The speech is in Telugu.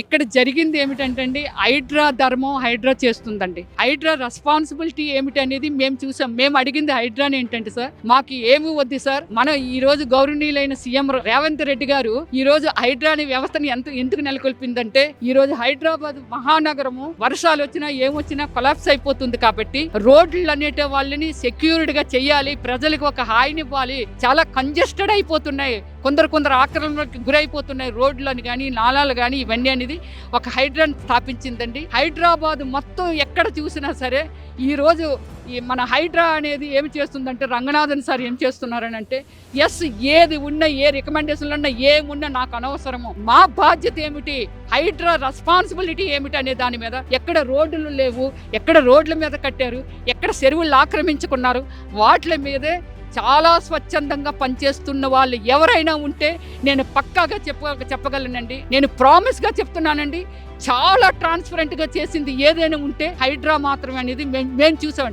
ఇక్కడ జరిగింది ఏమిటంటే హైడ్రా ధర్మం హైడ్రా చేస్తుందండి. హైడ్రా రెస్పాన్సిబిలిటీ ఏమిటి అనేది మేము చూసాం. మేము అడిగింది హైడ్రాని ఏంటంటే సార్ మాకు ఏమి వద్దు సార్. మనం ఈ రోజు గౌరవనీయులైన సీఎం రేవంత్ రెడ్డి గారు ఈ రోజు హైడ్రాని వ్యవస్థని ఎంత ఎందుకు నెలకొల్పిందంటే ఈ రోజు హైదరాబాద్ మహానగరము వర్షాలు వచ్చినా ఏమొచ్చినా కొలాప్స్ అయిపోతుంది కాబట్టి రోడ్లు అనేటి వాళ్ళని సెక్యూరిటీగా చేయాలి ప్రజలకు ఒక హాయినివ్వాలి చాలా కంజెస్టెడ్ అయిపోతున్నాయి. కొందరు కొందరు ఆక్రమణకు గురైపోతున్నాయి. రోడ్లని కానీ నాలాలు కానీ ఇవన్నీ అనేది ఒక హైడ్రాన్ స్థాపించిందండి. హైదరాబాద్ మొత్తం ఎక్కడ చూసినా సరే ఈరోజు ఈ మన హైడ్రా అనేది ఏమి చేస్తుందంటే రంగనాథన్ సార్ ఏం చేస్తున్నారని అంటే ఎస్ ఏది ఉన్నా ఏ రికమెండేషన్లు ఉన్నా ఏమున్నా నాకు అనవసరము. మా బాధ్యత ఏమిటి? హైడ్రా రెస్పాన్సిబిలిటీ ఏమిటి? అనే దాని మీద ఎక్కడ రోడ్లు లేవు ఎక్కడ రోడ్ల మీద కట్టారు ఎక్కడ చెరువులు ఆక్రమించుకున్నారు వాటి మీదే చాలా స్వచ్ఛందంగా పనిచేస్తున్న వాళ్ళు ఎవరైనా ఉంటే నేను పక్కాగా చెప్ప చెప్పగలనండి. నేను ప్రామిస్గా చెప్తున్నానండి. చాలా ట్రాన్స్పరెంట్గా చేసింది ఏదైనా ఉంటే హైడ్రా మాత్రమే అనేది మేము మేము చూసామండి.